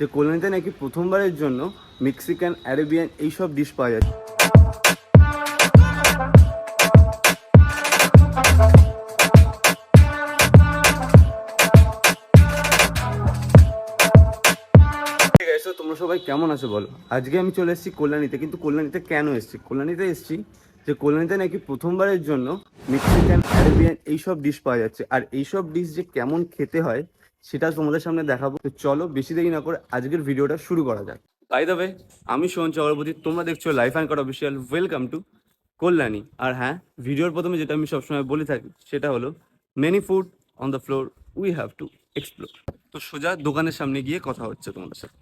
যে কল্যাণীতে নাকি প্রথমবারের জন্য মেক্সিকান, অ্যারেবিয়ান এইসব ডিশ পাওয়া যাচ্ছে। তোমরা সবাই কেমন আছো বলো? আজকে আমি চলে এসেছি কল্যাণীতে, কিন্তু কল্যাণীতে কেন এসেছি? কল্যাণীতে এসেছি যে কল্যাণীতে নাকি প্রথমবারের জন্য মেক্সিকান, অ্যারেবিয়ান এইসব ডিশ পাওয়া যাচ্ছে। আর এইসব ডিশ যে কেমন খেতে হয় সেটা তোমাদের সামনে দেখাবো। তো চলো বেশি দেরি না করে আজকের ভিডিওটা শুরু করা যাক। তাই তবে আমি সোহন চক্রবর্তী, তোমরা দেখছ life and car official welcome to Kalyani. আর হ্যাঁ ভিডিওর প্রথমে যেটা আমি সবসময় বলে থাকি, সেটা হলো many food on the floor we have to explore তো সোজা দোকানের সামনে গিয়ে কথা হচ্ছে তোমাদের সাথে।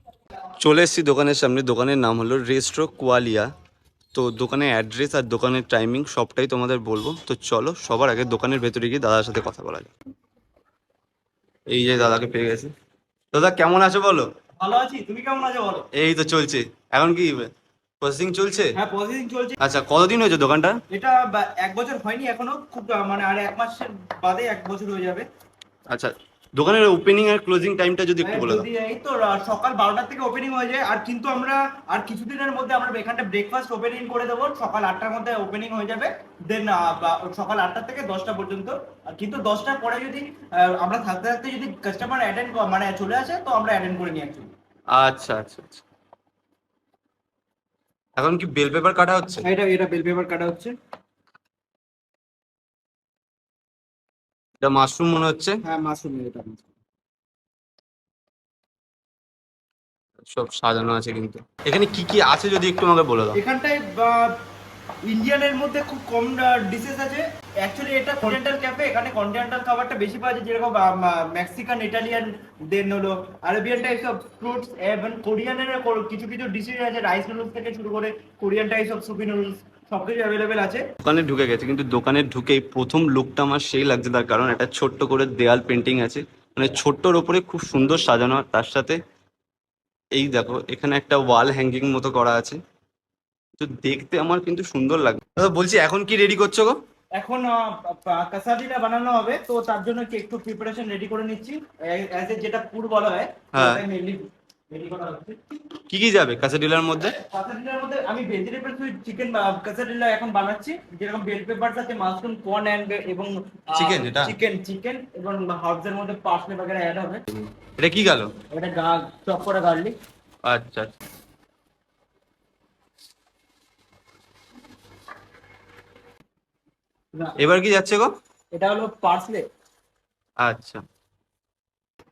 চলে এসেছি দোকানের সামনে। দোকানের নাম হলো রেস্ট্রো কোয়ালিয়া তো দোকানের অ্যাড্রেস আর দোকানের টাইমিং সবটাই তোমাদের বলব। তো চলো সবার আগে দোকানের ভেতরে গিয়ে দাদার সাথে কথা বলা যাক। এই যে দাদাকে পেয়ে গেছে। দাদা কেমন আছো বলো? ভালো আছি। তুমি কেমন আছো বলো? এই তো চলছে। এখন কি প্রসেসিং চলছে? হ্যাঁ প্রসেসিং চলছে। আচ্ছা কতদিন হয়েছে দোকানটা? এটা এক বছর হয়নি এখনও। খুব মানে আর এক মাসের বাদে এক বছর হয়ে যাবে। আচ্ছা দোকানের ওপেনিং আর ক্লোজিং টাইমটা যদি একটু হ্যাঁ, বলে দাও। যদি এই তো সকাল বারোটার থেকে ওপেনিং হয়ে যায় আর কিন্তু আমরা আর কিছুদিনের মধ্যে আমরা এখানটা ব্রেকফাস্ট ওপেনিং করে দেবো সকাল আটটার মধ্যে ওপেনিং হয়ে যাবে দেন সকাল আটটা থেকে দশটা পর্যন্ত। আর কিন্তু দশটার পরে যদি আমরা থাকতে থাকতে যদি কাস্টমার অ্যাটেন্ড মানে চলে আসে তো আমরা অ্যাটেন্ড করে নিই। আচ্ছা আচ্ছা আচ্ছা। এখন কি বেল পেপার কাটা হচ্ছে? এটা এটা বেল পেপার কাটা হচ্ছে। এটা মাশরুম মনে হচ্ছে? হ্যাঁ মাশরুম এটা সব সাজানো আছে কিন্তু। এখানে কি কি আছে যদি একটু আমাকে বলে দাও? এখানটায় ইন্ডিয়ানের মধ্যে খুব কম ডিশেস আছে। অ্যাকচুয়ালি এটা কন্টিনেন্টাল ক্যাফে এখানে কন্টিনেন্টাল খাবারটা বেশি পাওয়া যায় যেরকম মেক্সিকান ইটালিয়ান দেন হলো আরবিয়ান টাইপস অফ ফ্রুটস এবং কোরিয়ানের কিছু কিছু ডিশেস আছে রাইস নুডলস থেকে শুরু করে Korean types of soupy noodles সবকিছু অ্যাভেলেবেল আছে। দোকানে ঢুকে গেছে কিন্তু দোকানে ঢুকেই প্রথম লুকটা আমার সেই লাগছে তার কারণ একটা ছোট্ট করে দেয়াল পেন্টিং আছে। মানে ছোট্টর ওপরে খুব সুন্দর সাজানো তার সাথে এই দেখো এখানে একটা ওয়াল হ্যাঙ্গিং মতো করা আছে। তো দেখতে আমার কিন্তু সুন্দর লাগে দাদা বলছি এখন কি রেডি করছ গো? এখন কাসাডিটা বানানো হবে তো তার জন্য একটু প্রিপারেশন রেডি করে নিচ্ছি। যেটা পুর বলা হয় হ্যাঁ। মেনলি হচ্ছে কি কি যাবে কাসাডিলার মধ্যে? কাসাডিলার মধ্যে আমি ভেজিটেবল সুইট চিকেন কাসাডিলা এখন বানাচ্ছি। যেরকম বেল পেপার আছে মাশরুম কর্ন এন্ড এবং চিকেন এটা? চিকেন চিকেন এবং হার্বস এর মধ্যে পার্সলে বগেরা অ্যাড হবে। এটা কি গেল? এটা গা চপ করা গার্লিক আচ্ছা। আচ্ছা। এবার কি যাচ্ছে গো? এটা হলো পার্সলে আচ্ছা।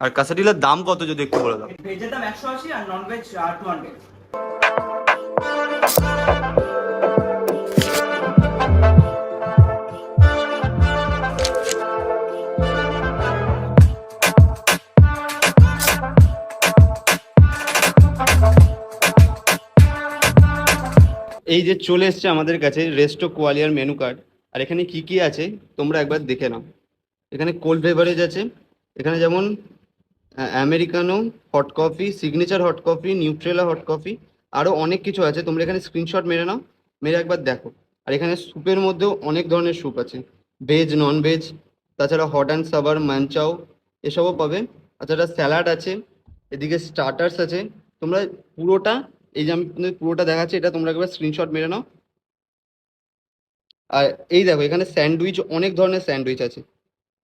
আর কাসাডিলার দাম কত যদি একটু বলে দাও? ভেজের দাম একশো আশি আর নন ভেজ টু হান্ড্রেড এই যে চলে এসছে আমাদের কাছে রেস্টো কোয়ালিয়ার মেনু কার্ড আর এখানে কি কি আছে তোমরা একবার দেখে নাও। এখানে কোল্ড বেভারেজ আছে এখানে যেমন Americano hot coffee signature hot coffee Nutella hot coffee আরও অনেক কিছু আছে। তোমরা এখানে স্ক্রিনশট মেরে নাও, মেরে একবার দেখো। আর এখানে স্যুপের মধ্যেও অনেক ধরনের স্যুপ আছে। ভেজ নন ভেজ তাছাড়া হট অ্যান্ড সাবার মানচাও এসবও পাবে। তাছাড়া স্যালাড আছে, এদিকে স্টার্টার্স আছে। তোমরা পুরোটা, এই যে আমি পুরোটা দেখাচ্ছি, এটা তোমরা একবার স্ক্রিনশট মেরে নাও। আর এই দেখো, এখানে স্যান্ডউইচ অনেক ধরনের স্যান্ডউইচ আছে।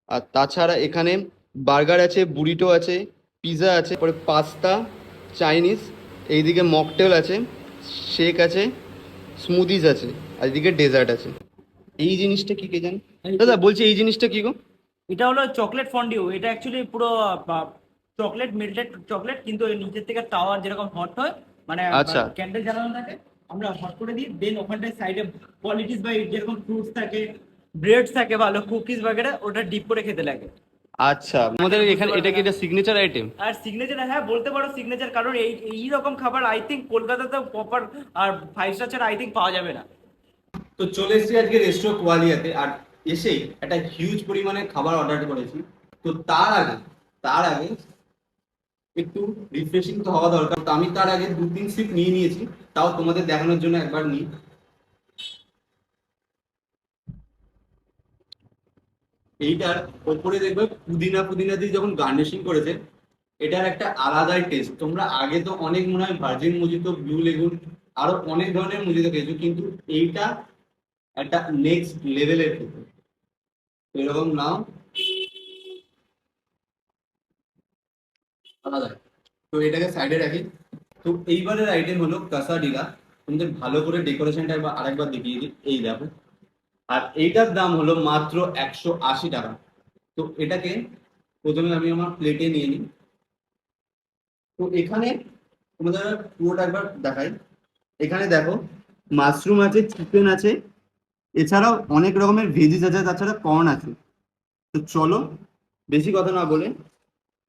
আর তাছাড়া এখানে বার্গার আছে বুরিটো আছে পিৎজা আছে পরে পাস্তা চাইনিজ এইদিকে মকটেল আছে শেক আছে স্মুদিজ আছে আর এদিকে ডেজার্ট আছে। এই জিনিসটা কি কে জানে? দাদা বলছি এই জিনিসটা কি গো? এটা হলো চকলেট ফন্ডিউ এটা অ্যাকচুয়ালি পুরো চকলেট মেল্টেড চকলেট কিন্তু এর নিচের থেকে টাওয়ার যেরকম হট হয় মানে আচ্ছা। ক্যান্ডেল জ্বালানো থাকে আমরা হট করে দিই দেন ওখানটায় সাইডে কোয়ালিটিস বা যেরকম ফ্রুটস থাকে ব্রেডস থাকে ভালো কুকিজ বাগেরা ওটা ডিপ করে খেতে লাগে। আচ্ছা আমাদের এখানে এটা কি এটা সিগনেচার আইটেম আর সিগনেচার হ্যাঁ বলতে পারো সিগনেচার কারণ এই এই রকম খাবার আই থিঙ্ক কলকাতাতে প্রপার আর ফাইভ স্টার ছাড়া আই থিঙ্ক পাওয়া যাবে না। তো চলে এসেছি আজকে রেস্টো কোয়ালিয়াতে আর এসেই একটা হিউজ পরিমাণে খাবার অর্ডার করেছি। তো তার আগে তার আগে একটু রিফ্রেশিং তো হওয়া দরকার। তো আমি তার আগে দু তিন সিপ নিয়ে নিয়েছি তাও তোমাদের দেখানোর জন্য একবার নিই। এইটার ওপরে দেখবে পুদিনা পুদিনা দিয়ে যখন গার্নিশিং করেছে, এটার একটা আলাদাই টেস্ট তোমরা আগে তো অনেক মনে হয় ভার্জিন মুজিতো ব্লু লেগুন আরও অনেক ধরনের মুজিতো খেয়েছো, কিন্তু এইটা একটা নেক্সট লেভেলের এরকম নাও আলাদা। তো এটাকে সাইডে রাখি। তো এইবারের আইটেম হলো কাসাডিলা তোমাদের ভালো করে ডেকোরেশনটা একবার আরেকবার দেখিয়ে দিই। এই দেখো। আর এইটার দাম হলো মাত্র একশো আশি টাকা। তো এটাকে প্রথমে আমি আমার প্লেটে নিয়ে নিই। তো এখানে তোমাদের পুরোটা একবার দেখাই। এখানে দেখো মাশরুম আছে চিকেন আছে, এছাড়াও অনেক রকমের ভেজিস আছে, তাছাড়া কর্ন আছে। তো চলো, বেশি কথা না বলে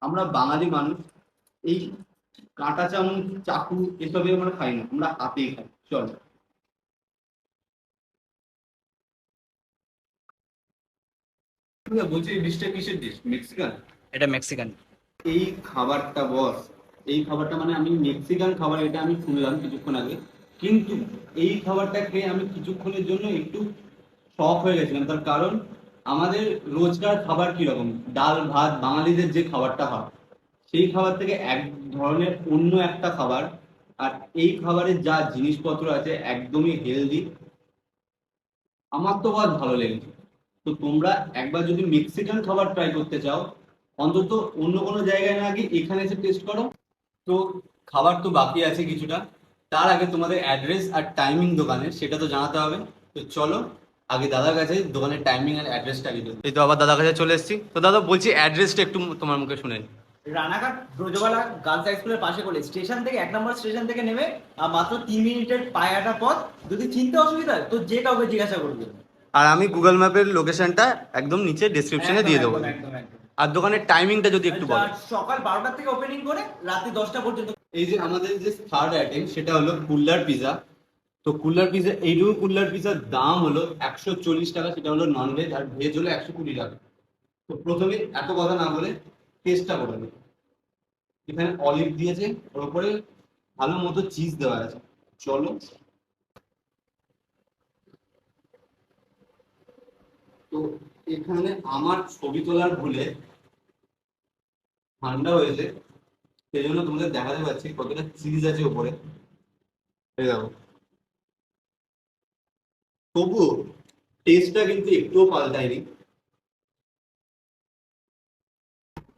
আমরা বাঙালি মানুষ, এই কাঁটা চামচ চাকু এসবে আমরা খাই না, আমরা হাতেই খাই। চল। বলছি ডিশটা কিসের ডিশ মেক্সিকান এটা মেক্সিকান এই খাবারটা বস এই খাবারটা মানে আমি মেক্সিকান খাবার এটা আমি শুনলাম কিছুক্ষণ আগে। কিন্তু এই খাবারটা খেয়ে আমি কিছুক্ষণের জন্য একটু শখ হয়ে গেছিলাম। তার কারণ আমাদের রোজকার খাবার কীরকম? ডাল ভাত বাঙালিদের যে খাবারটা হয় সেই খাবার থেকে এক ধরনের অন্য একটা খাবার। আর এই খাবারের যা জিনিসপত্র আছে একদমই হেলদি আমার তো বাদ ভালো লেগেছে। তো তোমরা একবার যদি মেক্সিকান খাবার ট্রাই করতে চাও অন্তত অন্য কোনো জায়গায় না গিয়ে এখানে এসে টেস্ট করো। তো খাবার তো বাকি আছে কিছুটা। তার আগে তোমাদের অ্যাড্রেস আর টাইমিং দোকানের সেটা তো জানাতে হবে। তো চলো আগে দাদার কাছে দোকানের টাইমিং আর অ্যাড্রেসটা আগে দিও। এই তো আবার দাদার কাছে চলে এসেছি। তো দাদা বলছি অ্যাড্রেসটা একটু তোমার মুখে শুনে। রানাঘাট ব্রজবালা গার্লস হাই স্কুলের পাশে করে স্টেশন থেকে এক নম্বর স্টেশন থেকে নেমে আর মাত্র তিন মিনিটের পায়াটা পথ। যদি চিনতে অসুবিধা হয় তো যে কাউকে জিজ্ঞাসা করবে। আর আমি গুগল ম্যাপের লোকেশনটা একদম নিচে ডেসক্রিপশনে দিয়ে দেবো। আর দোকানের টাইমিংটা যদি একটু বলো। সকাল বারোটার থেকে ওপেনিং করে রাত্রি দশটা পর্যন্ত। এই যে আমাদের যে থার্ড আইটেম সেটা হলো কুল্লার পিজা তো কুল্লার পিজা এইটুকু কুল্লার পিজার দাম হলো একশো চল্লিশ টাকা সেটা হলো নন ভেজ আর ভেজ হলো একশো কুড়ি টাকা। তো প্রথমে এত কথা না বলে টেস্টটা করে নেবে এখানে অলিভ দিয়েছে ওর উপরে ভালো মতো চিজ দেওয়া আছে। চলো তো এখানে আমার ছবি তোলার ভুলে ঠান্ডা হয়েছে সেই জন্য তোমাদের দেখাতে পাচ্ছি কতটা চিজ আছে ওপরে দেখো। তবুও টেস্টটা কিন্তু একটুও পাল্টায়নি।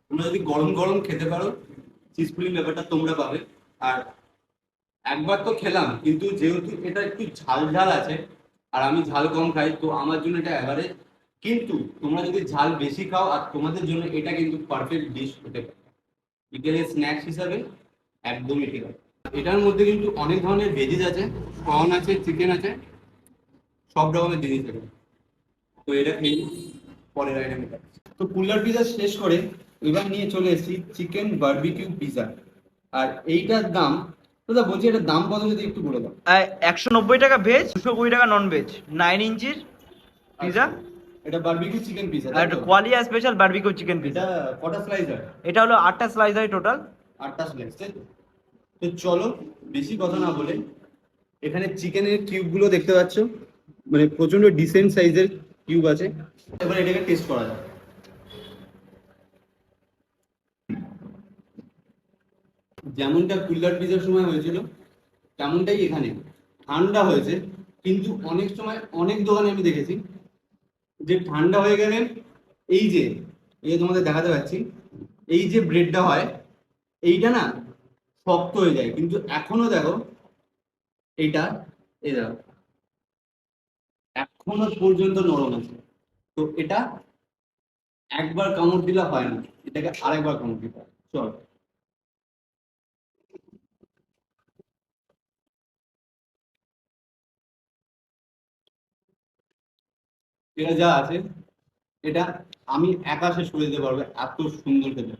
তোমরা যদি গরম গরম খেতে পারো চিজ ব্যাপারটা তোমরা পাবে। আর একবার তো খেলাম, কিন্তু যেহেতু এটা একটু ঝাল ঝাল আছে, আর আমি ঝাল কম খাই, তো আমার জন্য এটা এভারেজ কিন্তু তোমরা যদি ঝাল বেশি খাও আর তোমাদের জন্য এটা কিন্তু পারফেক্ট ডিশ হতে পারে। বিকেলের স্ন্যাক্স হিসাবে একদমই ঠিক আছে এটার মধ্যে কিন্তু অনেক ধরনের ভেজিস আছে কর্ন আছে চিকেন আছে সব রকমের জিনিস আছে। তো এটা খেয়ে পরের আইটেম এটা তো কুলার পিজা শেষ করে এবার নিয়ে চলে এসেছি চিকেন বারবিকিউ পিজা আর এইটার দাম দাদা বলছি এটার দাম কত যদি একটু বলে দাও। একশো নব্বই টাকা ভেজ দুশো কুড়ি টাকা নন ভেজ নাইন ইঞ্চির পিজা এটা বারবিকিউ চিকেন পিজা আর এটা Qualia special barbecue chicken pizza এটা কটা স্লাইস হয়? এটা হলো আটটা স্লাইস হয় টোটাল আটটা স্লাইস তাই তো? চলো বেশি কথা না বলে এখানে চিকেনের কিউবগুলো দেখতে পাচ্ছ। মানে প্রচণ্ড ডিসেন্ট সাইজের কিউব আছে। এবার এটাকে টেস্ট করা যাক। যেমনটা কুলার পিজার সময় হয়েছিল তেমনটাই এখানে। ঠান্ডা হয়েছে কিন্তু অনেক সময় অনেক দোকানে আমি দেখেছি যে ঠান্ডা হয়ে গেলে এই যে এই যে তোমাদের দেখাতে পাচ্ছি, এই যে ব্রেডটা হয়, এইটা না শক্ত হয়ে যায়। কিন্তু এখনও দেখো এইটা এই দেখো, এখনও পর্যন্ত নরম আছে। তো এটা একবার কামড় দিলে হয় না। এটাকে আরেকবার কামড় দিতে হয়। চল। এটা যা আছে এটা আমি একা শেষ করে দিতে পারব এত সুন্দর খেতে।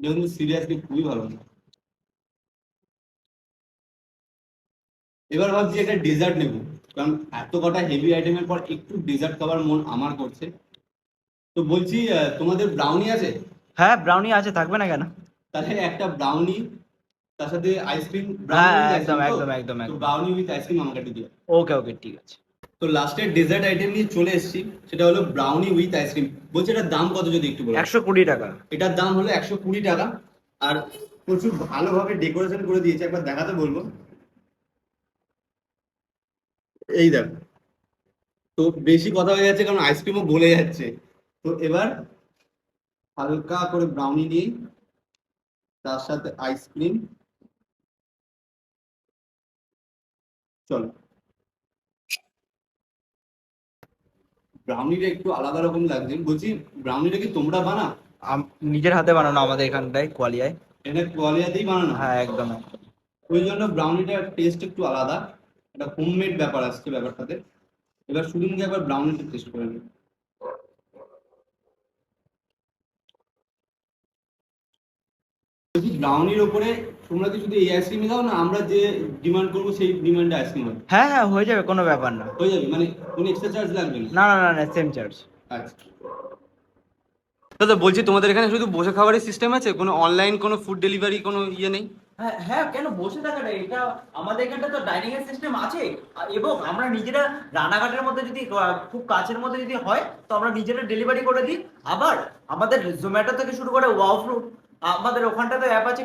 যেমন সিরিয়াসলি খুবই ভালো। না এবার ভাবছি একটা ডেজার্ট নেব কারণ এত কটা হেভি আইটেমের পর একটু ডেজার্ট খাবার মন আমার করছে। তো বলছি তোমাদের ব্রাউনি আছে? হ্যাঁ ব্রাউনি আছে থাকবে না কেন? তাহলে একটা ব্রাউনি তার সাথে আইসক্রিম হ্যাঁ একদম একদম একদম একদম। ব্রাউনি উইথ আইসক্রিম আমাকে একটু দিও। ওকে ওকে ঠিক আছে। তো লাস্টের ডেজার্ট আইটেম নিয়ে চলে এসেছি সেটা হলো ব্রাউনি উইথ আইসক্রিম বলছি এটার দাম কত যদি একটু বলো? একশো কুড়ি টাকা। এটার দাম হলো একশো কুড়ি টাকা। আর প্রচুর ভালোভাবে ডেকোরেশন করে দিয়েছে একবার দেখাতে বলব। এই দেখ তো বেশি কথা হয়ে যাচ্ছে কারণ আইসক্রিমও গলে যাচ্ছে। তো এবার হালকা করে ব্রাউনি নিয়ে তার সাথে আইসক্রিম চলো। ব্রাউনিটা একটু আলাদা রকম লাগছে। বলছি ব্রাউনিটা কি তোমরা বানা? নিজের হাতে বানানো আমাদের এখানটায় কোয়ালিয়ায়। এটা কোয়ালিয়াতেই বানানো? হ্যাঁ একদম। ওই জন্য ব্রাউনিটার টেস্ট একটু আলাদা। একটা হোমমেড ব্যাপার আসছে ব্যাপারটাতে। এবার শুধু একবার ব্রাউনিটা টেস্ট করে নিই। বলছি ব্রাউনির ওপরে তোমরা কি শুধু এই আইসক্রিমই দাও না আমরা যে ডিমান্ড করব সেই ডিমান্ডে আইসক্রিম হবে? হ্যাঁ হ্যাঁ হয়ে যাবে কোনো ব্যাপার না। হয়ে যাবে মানে কোনো এক্সট্রা চার্জ লাগবে না? না না না সেম চার্জ আচ্ছা। দাদা বলছি তোমাদের এখানে শুধু বসে খাবারের সিস্টেম আছে? কোনো অনলাইন কোনো ফুড ডেলিভারি কোনো ইয়ে নেই? হ্যাঁ হ্যাঁ কেন বসে থাকাটা? এটা আমাদের এখানটা তো ডাইনিং এর সিস্টেম আছে। আর এবং আমরা নিজেরা রানাঘাটের মধ্যে যদি খুব কাছের মধ্যে যদি হয় তো আমরা নিজেরা ডেলিভারি করে দিই। আবার আমাদের জোম্যাটো থেকে শুরু করে ওয়াও ফ্রুট আমাদের ওখানটাতে অ্যাপ আছে